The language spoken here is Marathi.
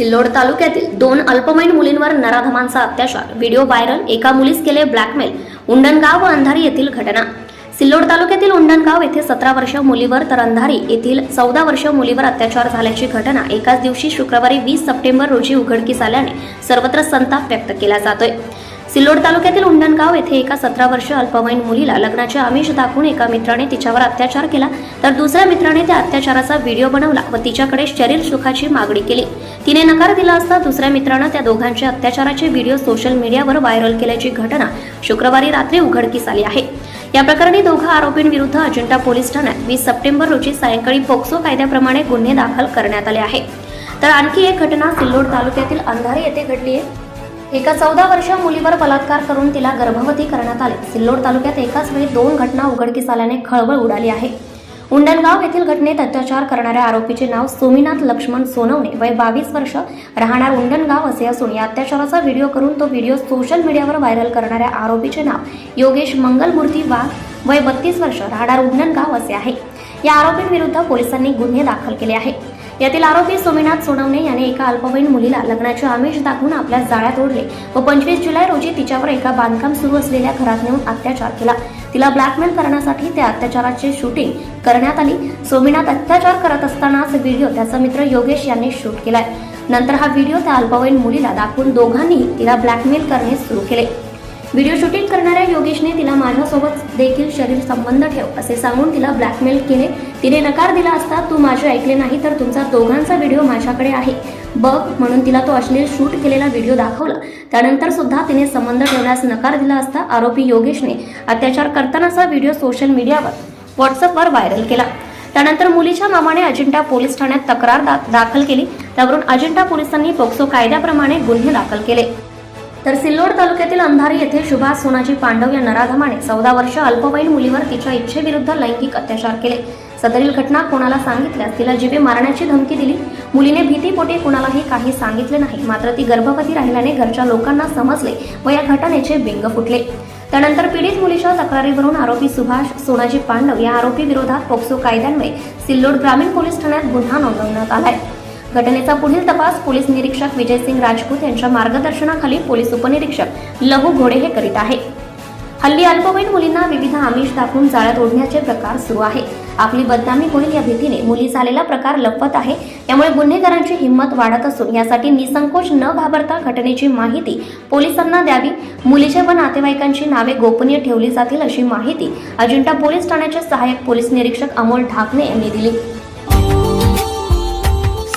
सिल्लोड तालुक्यातील दोन अल्पवयीन मुलींवर नराधमांचा अत्याचार. Video viral. एका मुलीस केले ब्लॅकमेल. उंडणगाव व अंधारी येथील घटना. सिल्लोड तालुक्यातील उंडणगाव येथे सतरा वर्ष मुलीवर तर अंधारी येथील चौदा वर्ष मुलीवर अत्याचार झाल्याची घटना एकाच दिवशी शुक्रवारी वीस सप्टेंबर रोजी उघडकीस आल्याने सर्वत्र संताप व्यक्त केला जातोय. सिल्लोड तालुक्यातील उंडणगाव येथे एका सतरा वर्ष अल्पवयीन मुलीला लग्नाचे आमिष दाखवून एका मित्राने तिच्यावर अत्याचार केला तर दुसऱ्या मित्राने त्या अत्याचाराचा व्हिडिओ बनवला व तिच्याकडे शरीर सुखाची मागणी केली. तिने नकार दिला असता दुसऱ्या मित्रानं त्या दोघांचे अत्याचाराचे व्हिडिओ सोशल मीडियावर व्हायरल केल्याची घटना शुक्रवारी रात्री उघडकीस आली आहे. या प्रकरणी दोघा आरोपींविरुद्ध अजिंठा पोलीस ठाण्यात वीस सप्टेंबर रोजी सायंकाळी पोक्सो कायद्याप्रमाणे गुन्हे दाखल करण्यात आले आहे. तर आणखी एक घटना सिल्लोड तालुक्यातील अंधारी येथे घडली आहे. एका चौदा वर्ष मुलीवर बलात्कार करून तिला गर्भवती करण्यात आले. सिल्लोड तालुक्यात एकाच वेळी दोन घटना उघडकीस आल्याने खळबळ उडाली आहे. उंडणगाव येथील घटनेत अत्याचार करणाऱ्या आरोपीचे नाव सोमीनाथ लक्ष्मण सोनवणे वय बावीस वर्ष राहणार उंडणगाव असे असून या अत्याचाराचा व्हिडिओ करून तो व्हिडिओ सोशल मीडियावर व्हायरल करणाऱ्या आरोपीचे नाव योगेश मंगलमूर्ती वाघ वय बत्तीस वर्ष राहणार उंडणगाव असे आहे. या आरोपींविरुद्ध पोलिसांनी गुन्हे दाखल केले आहेत. यातील आरोपी सोमनाथ सोनवणे याने एका अल्पवयीन मुलीला लग्नाचे आमिष दाखवून आपल्या जाळ्यात ओढले व पंचवीस जुलै रोजी तिच्यावर एका बांधकाम सुरू असलेल्या घरात नेऊन अत्याचार केला. तिला ब्लॅकमेल करण्यासाठी त्या अत्याचाराचे शूटिंग करण्यात आली. सोमीनाथ अत्याचार करत असतानाच व्हिडिओ त्याचा मित्र योगेश यांनी शूट केलाय. नंतर हा व्हिडिओ त्या अल्पवयीन मुलीला दाखवून दोघांनी तिला ब्लॅकमेल करणे सुरू केले. व्हिडिओ शूटिंग करणाऱ्या योगेशने तिला माझ्यासोबत देखील शरीर संबंध ठेव असे सांगून तिला ब्लॅकमेल केले. तिने नकार दिला असता तू माझे ऐकले नाही तर तुमचा दोघांचा व्हिडिओ माझ्याकडे आहे. बघ म्हणून तिला तो अश्लील शूट केलेला व्हिडिओ दाखवला. त्यानंतर सुद्धा तिने संबंध ठेवण्यास नकार दिला असता आरोपी योगेशने अत्याचार करतानाचा व्हिडिओ सोशल मीडियावर व्हॉट्सअपवर व्हायरल केला. त्यानंतर मुलीच्या मामाने अजिंठा पोलीस ठाण्यात तक्रार दा दाखल केली. त्यावरून अजिंठा पोलिसांनी पोक्सो कायद्याप्रमाणे गुन्हे दाखल केले. तर सिल्लोड तालुक्यातील अंधारी येथे सुभाष सोनाजी पांडव या नराधमाने चौदा वर्ष अल्पवयीन मुलीवर तिच्या इच्छेविरुद्ध लैंगिक अत्याचार केले. सदरील घटना कोणाला सांगितल्यास तिला जीवे मारण्याची धमकी दिली. मुलीने भीतीपोटी कुणालाही काही सांगितले नाही. मात्र ती गर्भवती राहिल्याने घरच्या लोकांना समजले व या घटनेचे बिंग फुटले. त्यानंतर पीडित मुलीच्या तक्रारीवरून आरोपी सुभाष सोनाजी पांडव या आरोपी विरोधात पोक्सो कायद्यान्वये सिल्लोड ग्रामीण पोलीस ठाण्यात गुन्हा नोंदवण्यात आलाय. घटनेचा पुढील तपास पोलीस निरीक्षक विजयसिंग राजपूत यांच्या मार्गदर्शनाखाली पोलीस उपनिरीक्षक लघु घोडे हे करीत आहे. हल्ली अल्पवयीन मुलींना विविध आमिष दाखवून जाळ्यात ओढण्याचे प्रकार सुरू आहे. आपली बदनामी होईल या भीतीने मुली झालेला प्रकार लपवत आहे. त्यामुळे गुन्हेगारांची हिंमत वाढत असून यासाठी निसंकोच न घाबरता घटनेची माहिती पोलिसांना द्यावी. मुलीच्या व नातेवाईकांची नावे गोपनीय ठेवली जातील अशी माहिती अजिंठा पोलीस ठाण्याचे सहाय्यक पोलीस निरीक्षक अमोल ढाकणे यांनी दिली.